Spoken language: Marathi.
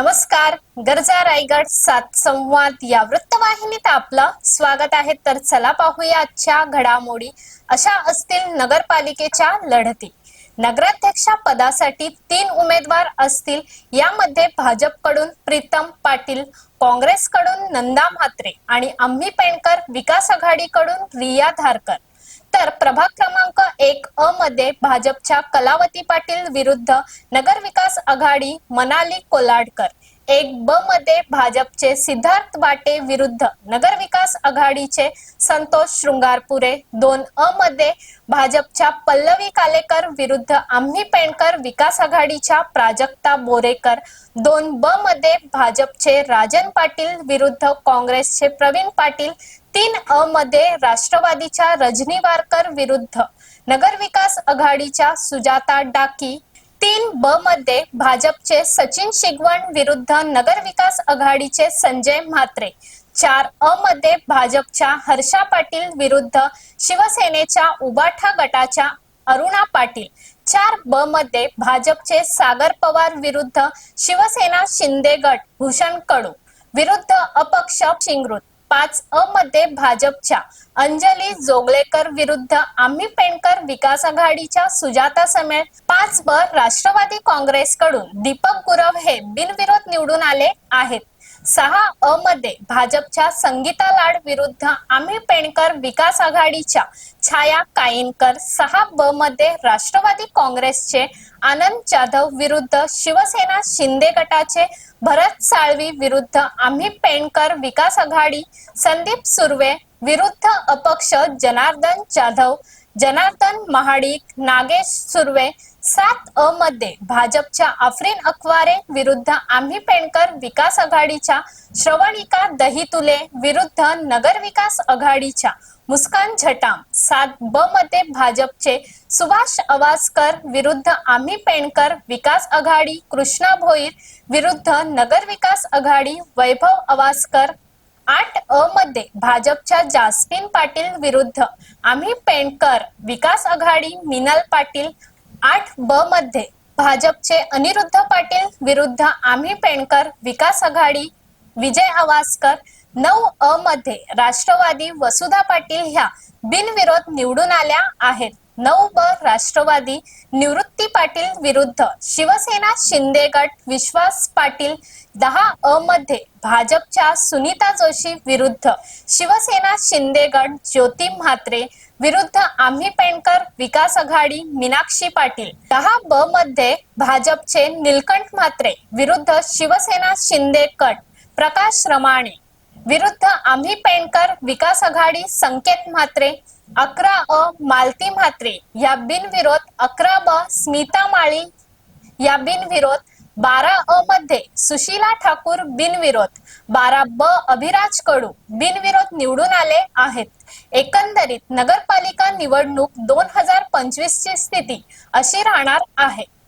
नमस्कार. गरजा रायगड सात संवाद या वृत्तवाहिनीत आपलं स्वागत आहे. तर चला पाहूया आजच्या घडामोडी. अशा असतील नगरपालिकेच्या लढती. नगराध्यक्षा पदासाठी तीन उमेदवार असतील. यामध्ये भाजपकडून प्रीतम पाटील काँग्रेसकडून नंदा म्हात्रे आणि आम्ही पेणकर विकास आघाडीकडून रिया धारकर. तर प्रभाग क्रमांक एक अ मध्ये भाजपच्या कलावती पाटील विरुद्ध नगर विकास आघाडी मनाली कोलाडकर. एक ब मध्ये भाजपचे सिद्धार्थ वाटे विरुद्ध नगर विकास आघाडीचे संतोष शृंगारपुरे. दोन अ मध्ये भाजपच्या पल्लवी कालेकर विरुद्ध आम्ही पेणकर विकास आघाडीच्या प्राजक्ता बोरेकर. दोन ब मध्ये भाजपचे राजन पाटील विरुद्ध काँग्रेसचे प्रवीण पाटील. तीन अ मध्ये राष्ट्रवादीच्या रजनी वारकर विरुद्ध नगर विकास आघाडीच्या सुजाता डाकी. तीन ब मध्ये भाजपचे सचिन शिगवण विरुद्ध नगर विकास आघाडीचे संजय म्हात्रे. चार अ मध्ये भाजपच्या हर्षा पाटील विरुद्ध शिवसेनेच्या उबाठा गटाच्या अरुणा पाटील. चार ब मध्ये भाजपचे सागर पवार विरुद्ध शिवसेना शिंदे गट भूषण कडू. विरुद्ध अपक्ष शिंगृत पाच अ मध्ये भाजपच्या अंजली जोगलेकर विरुद्ध आम्ही पेणकर विकास आघाडीच्या सुजाता समेत पाच ब राष्ट्रवादी काँग्रेसकडून दीपक गुरव हे बिनविरोध निवडून आले आहेत. सहा अ मध्ये भाजपच्या संगीता लाड विरुद्ध आम्ही पेणकर विकास आघाडीच्या छाया काईनकर सहा ब मध्ये राष्ट्रवादी काँग्रेसचे आनंद जाधव विरुद्ध शिवसेना शिंदे गटाचे भरत साळवी विरुद्ध आम्ही पेणकर विकास आघाडी संदीप सुर्वे विरुद्ध अपक्ष जनार्दन जाधव जनार्दन महाडिक नागेश सुर्वे सात अ मध्ये भाजपच्या आफरीन अखवारे विरुद्ध आम्ही पेणकर विकास आघाडीच्या श्रवणिका दहितुले विरुद्ध नगर विकास आघाडीच्या मुस्कान झटाम सात ब मध्ये भाजपचे सुभाष अवासकर विरुद्ध आम्ही पेणकर विकास आघाडी कृष्णा भोईर विरुद्ध नगर विकास आघाडी वैभव अवासकर आठ अ मध्ये भाजपच्या जास्मिन पाटील विरुद्ध आम्ही पेणकर विकास आघाडी मिनल पाटील आठ ब मध्ये भाजपचे अनिरुद्ध पाटील विरुद्ध आम्ही पेणकर विकास आघाडी विजय आवासकर नऊ अ मध्ये राष्ट्रवादी वसुधा पाटील ह्या बिनविरोध निवडून आल्या आहेत. नऊ ब राष्ट्रवादी निवृत्ती पाटील विरुद्ध शिवसेना शिंदे गट विश्वास पाटील दहा अ मध्ये भाजपच्या सुनीता जोशी विरुद्ध शिवसेना शिंदे गट ज्योती म्हात्रे विरुद्ध आम्ही पेणकर विकास आघाडी मीनाक्षी पाटील. दहा ब मध्ये भाजपचे निलकंठ म्हात्रे विरुद्ध शिवसेना शिंदे गट प्रकाश रमाणे विरुद्ध आम्ही पेंडकर विकास आघाडी संकेत म्हात्रे अकरा अ मालती म्हात्रे या बिनविरोध अकरा ब स्मिता माळी या बिनविरोध बारा अ मध्ये सुशीला ठाकूर बिनविरोध बारा ब अभिराज कडू बिनविरोध निवडून आले आहेत. एकंदरीत नगरपालिका निवडणूक दोन हजार पंचवीस ची स्थिती अशी राहणार आहे.